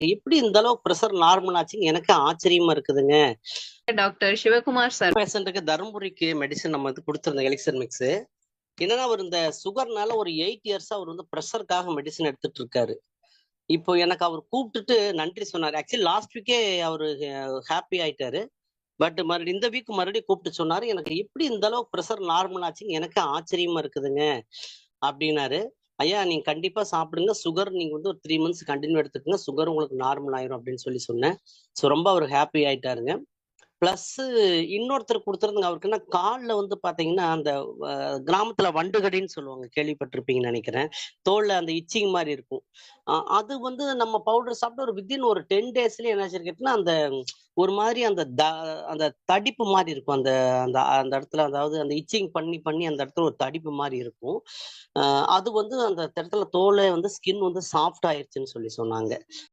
எப்படி இந்த அளவுக்கு ப்ரெஷர் நார்மல் ஆச்சுன்னு எனக்கு ஆச்சரியமா இருக்குதுங்க. Doctor Sivakumar sir. பேஷண்ட்டுக்கு தருமபுரிக்கு மெடிசன் நம்ம வந்து கொடுத்துருந்தோம் எலிக்சர் மிக்ஸ் என்னன்னா அவர் இந்த சுகர்னால ஒரு எயிட் இயர்ஸா அவர் வந்து ப்ரெஷருக்காக மெடிசன் எடுத்துட்டு இருக்காரு. இப்போ எனக்கு அவர் கூப்பிட்டுட்டு நன்றி சொன்னார். ஆக்சுவலி லாஸ்ட் வீக்கே அவர் ஹாப்பி ஆயிட்டாரு. பட் மறுபடியும் இந்த வீக் மறுபடியும் கூப்பிட்டு சொன்னாரு எனக்கு எப்படி இந்த அளவுக்கு ப்ரெஷர் நார்மல் ஆச்சுன்னு எனக்கு ஆச்சரியமா இருக்குதுங்க அப்படின்னாரு. ஐயா நீங்க கண்டிப்பா சாப்பிடுங்க. சுகர் நீங்க வந்து ஒரு த்ரீ மந்த்ஸ் கண்டினியூ எடுத்துக்கோங்க. சுகர் உங்களுக்கு நார்மல் ஆயிரும் அப்படின்னு சொல்லி சொன்னேன். ஸோ ரொம்ப அவர் ஹாப்பி ஆயிட்டாருங்க. பிளஸ் இன்னொருத்தர் கொடுத்துருந்தாங்க அவருக்குன்னா காலில் வந்து பார்த்தீங்கன்னா அந்த அஹ், கிராமத்துல வண்டுகடின்னு சொல்லுவாங்க. கேள்விப்பட்டிருப்பீங்கன்னு நினைக்கிறேன். தோல்ல அந்த இச்சிங் மாதிரி இருக்கும். அஹ், அது வந்து நம்ம பவுடர் சாப்பிட்டு ஒரு வித்தின் ஒரு டென் டேஸ்ல என்ன கேட்டினா அந்த ஒரு மாதிரி அந்த த அந்த தடிப்பு மாதிரி இருக்கும். அந்த அந்த அந்த இடத்துல அதாவது அந்த இச்சிங் பண்ணி பண்ணி அந்த இடத்துல ஒரு தடிப்பு மாதிரி இருக்கும். அது வந்து அந்த இடத்துல தோலை வந்து ஸ்கின் வந்து சாஃப்ட் ஆயிருச்சுன்னு சொல்லி சொன்னாங்க.